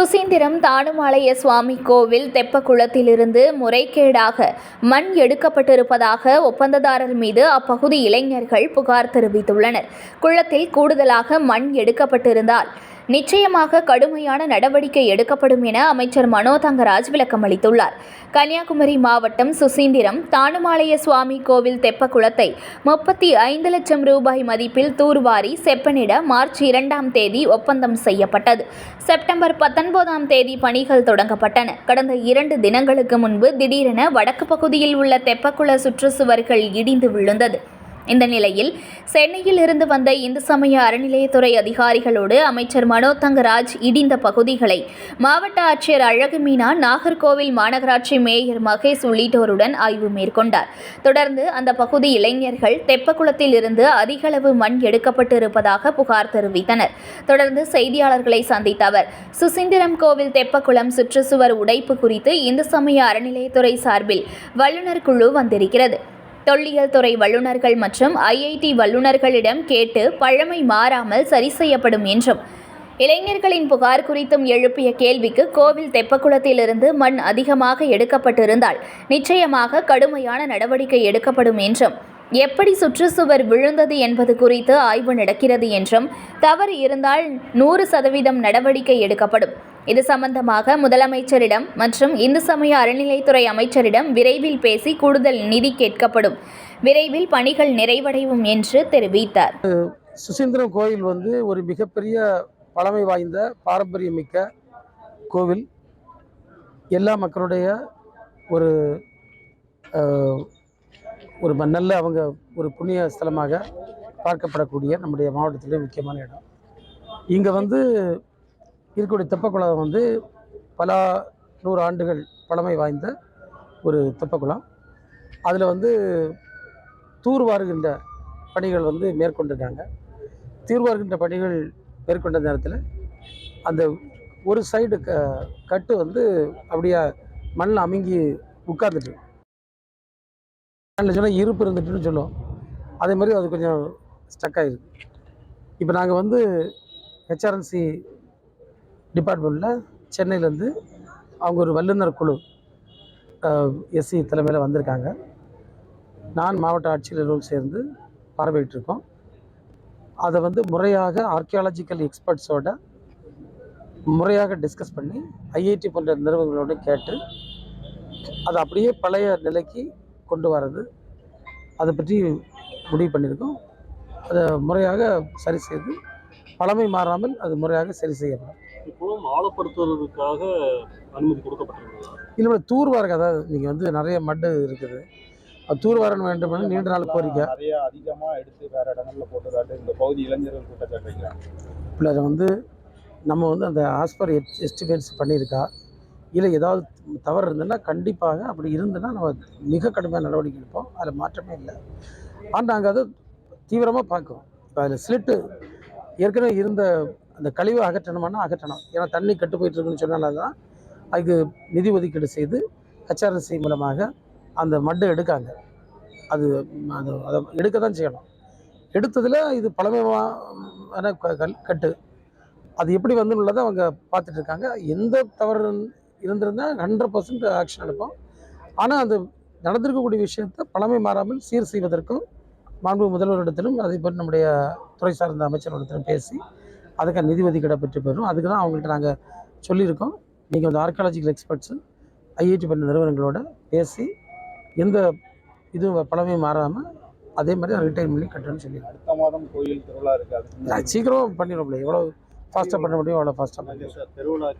தானுமாலய சுவாமி கோவில் தெப்பக்குளத்திலிருந்து முறைகேடாக மண் எடுக்கப்பட்டிருப்பதாக ஒப்பந்ததாரர் மீது அப்பகுதி இளைஞர்கள் புகார் தெரிவித்துள்ளனர். குளத்தில் கூடுதலாக மண் எடுக்கப்பட்டிருந்தால் நிச்சயமாக கடுமையான நடவடிக்கை எடுக்கப்படும் என அமைச்சர் மனோ தங்கராஜ் விளக்கம் அளித்துள்ளார். கன்னியாகுமரி மாவட்டம் சுசீந்திரம் தானுமாலய சுவாமி கோவில் தெப்பக்குளத்தை முப்பத்தி ஐந்து லட்சம் ரூபாய் மதிப்பில் தூர்வாரி செப்பனிட மார்ச் இரண்டாம் தேதி ஒப்பந்தம் செய்யப்பட்டது. செப்டம்பர் பத்தொன்பதாம் தேதி பணிகள் தொடங்கப்பட்டன. கடந்த இரண்டு தினங்களுக்கு முன்பு திடீரென வடக்கு பகுதியில் உள்ள தெப்பக்குள சுற்றுச்சுவர்கள் இடிந்து விழுந்தது. இந்த நிலையில் சென்னையில் இருந்து வந்த இந்து சமய அறநிலையத்துறை அதிகாரிகளோடு அமைச்சர் மனோ தங்கராஜ் இடிந்த பகுதிகளை மாவட்ட ஆட்சியர் அழகு மீனா நாகர்கோவில் மாநகராட்சி மேயர் மகேஷ் உள்ளிட்டோருடன் ஆய்வு மேற்கொண்டார். தொடர்ந்து அந்த பகுதி இளைஞர்கள் தெப்பக்குளத்தில் இருந்து அதிகளவு மண் எடுக்கப்பட்டு இருப்பதாக புகார் தெரிவித்தனர். தொடர்ந்து செய்தியாளர்களை சந்தித்த அவர் சுசீந்திரம் கோவில் தெப்பக்குளம் சுற்றுச்சுவர் உடைப்பு குறித்து இந்து சமய அறநிலையத்துறை சார்பில் வல்லுநர் குழு வந்திருக்கிறது. தொல்லியல் துறை வல்லுநர்கள் மற்றும் ஐஐடி வல்லுநர்களிடம் கேட்டு பழமை மாறாமல் சரி செய்யப்படும் என்றும் இளைஞர்களின் புகார் குறித்தும் எழுப்பிய கேள்விக்கு கோவில் தெப்பக்குளத்திலிருந்து மண் அதிகமாக எடுக்கப்பட்டிருந்தால் நிச்சயமாக கடுமையான நடவடிக்கை எடுக்கப்படும் என்றும் எப்படி சுற்றுச்சுவர் விழுந்தது என்பது குறித்து ஆய்வு நடக்கிறது என்றும் தவறு இருந்தால் நூறு சதவீதம் நடவடிக்கை எடுக்கப்படும். இது சம்பந்தமாக முதலமைச்சரிடம் மற்றும் இந்து சமய அறநிலைத்துறை அமைச்சரிடம் விரைவில் பேசி கூடுதல் நிதி கேட்கப்படும். விரைவில் பணிகள் நிறைவடையும் என்று தெரிவித்தார். சுசீந்திரம் கோயில் வந்து ஒரு மிகப்பெரிய பழமை வாய்ந்த பாரம்பரியமிக்க கோவில். எல்லா மக்களுடைய ஒரு ஒரு நல்ல அவங்க ஒரு புண்ணிய ஸ்தலமாக பார்க்கப்படக்கூடிய நம்முடைய மாவட்டத்திலே முக்கியமான இடம். இங்கே வந்து இருக்கக்கூடிய தெப்பக்குளம் வந்து பல நூறு ஆண்டுகள் பழமை வாய்ந்த ஒரு தெப்பக்குளம். அதில் வந்து தூர்வாருகின்ற பணிகள் வந்து மேற்கொண்டிருக்காங்க. தீர்வார்கின்ற பணிகள் மேற்கொண்ட நேரத்தில் அந்த ஒரு சைடு க கட்டு வந்து அப்படியே மண்ணில் அமுங்கி உட்கார்ந்துட்டு மண்ணில் சொன்னால் இருப்பு இருந்துட்டுன்னு சொல்லுவோம். அதே மாதிரி அது கொஞ்சம் ஸ்டக் ஆகிருக்கு இப்போ நாங்கள் வந்து ஹெச்ஆர்என்சி டிபார்ட்மெண்ட்டில் சென்னையிலேருந்து அவங்க ஒரு வல்லுநர் குழு எஸ்சி தலைமையில் வந்திருக்காங்க. நான் மாவட்ட ஆட்சியர்களும் சேர்ந்து பார்வையிட்டிருக்கோம். அதை வந்து முறையாக ஆர்கியாலஜிக்கல் எக்ஸ்பர்ட்ஸோட முறையாக டிஸ்கஸ் பண்ணி ஐஐடி போன்ற நிறுவனங்களோட கேட்டு அதை அப்படியே பழைய நிலைக்கு கொண்டு வர்றது அதை பற்றி முடிவு பண்ணியிருக்கோம். அதை முறையாக சரி செய்து பழமை மாறாமல் அது முறையாக சரி செய்யப்படும். குளம் ஆழப்படுத்துவதற்காக அனுமதி கொடுக்கப்பட்டிருந்தது இல்லை தூர்வாருங்க அதாவது நீங்கள் வந்து நிறைய மட்டு இருக்குது. அது தூர்வாரன் வேண்டும் நீண்ட நாள் கோரிக்கை. நிறைய அதிகமா எடுத்து வேற இடங்கள்ல போட்டதாட்டு இந்த பகுதி இளைஞர்கள் வைக்கிறாங்க. இல்லை அதை வந்து நம்ம வந்து அந்த ஆஸ்பர் எஸ்டிமேட்ஸ் பண்ணியிருக்கா? இல்லை ஏதாவது தவறு இருந்ததுன்னா கண்டிப்பாக அப்படி இருந்ததுன்னா நம்ம மிக கடுமையான நடவடிக்கை எடுப்போம். அதில் மாற்றமே இல்லை. ஆனால் நாங்கள் அதை தீவிரமாக பார்க்குறோம். இப்போ அதில் ஸ்லிட்டு ஏற்கனவே இருந்த அந்த கழிவை அகற்றணுமானா அகற்றணும். ஏன்னா தண்ணி கட்டு போயிட்டு இருக்குன்னு சொன்னால தான் அதுக்கு நிதி ஒதுக்கீடு செய்து ஹெச்ஆர்எஸ்சி மூலமாக அந்த மட்டை எடுக்காங்க. அது அது அதை எடுக்க தான் செய்யணும். எடுத்ததில் இது பழமையான க- கல் கட்டு. அது எப்படி வந்துள்ளதை அவங்க பார்த்துட்டு இருக்காங்க எந்த தவறு இருந்திருந்தால் ஹண்ட்ரட் பர்சன்ட் ஆக்ஷன் எடுப்போம். ஆனால் அந்த நடந்திருக்கக்கூடிய விஷயத்தை பழமை மாறாமல் சீர் செய்வதற்கும் மாண்பு முதல்வரிடத்திலும் அதே போல் நம்முடைய துறை சார்ந்த அமைச்சரிடத்திலும் பேசி அதுக்கான நிதி ஒதுக்கீடை பெற்று பெறும் அதுக்கு தான் அவங்கள்ட்ட நாங்கள் சொல்லியிருக்கோம். நீங்கள் வந்து ஆர்கியாலஜிக்கல் எக்ஸ்பர்ட்ஸு ஐஐடி பண்ண நிறுவனங்களோட பேசி எந்த இதுவும் பழமை மாறாமல் அதே மாதிரி ரிட்டைன் பண்ணி கட்டணும்னு சொல்லியிருக்கோம். அடுத்த மாதம் கோயில் திருவிழா இருக்கு. அதுக்கு முன்னாடி நான் சீக்கிரமாக பண்ணிடுவோம்ல எவ்வளோ ஃபாஸ்ட்டாக பண்ண முடியும்? அவ்வளோ ஃபாஸ்ட்டாக திருவிழா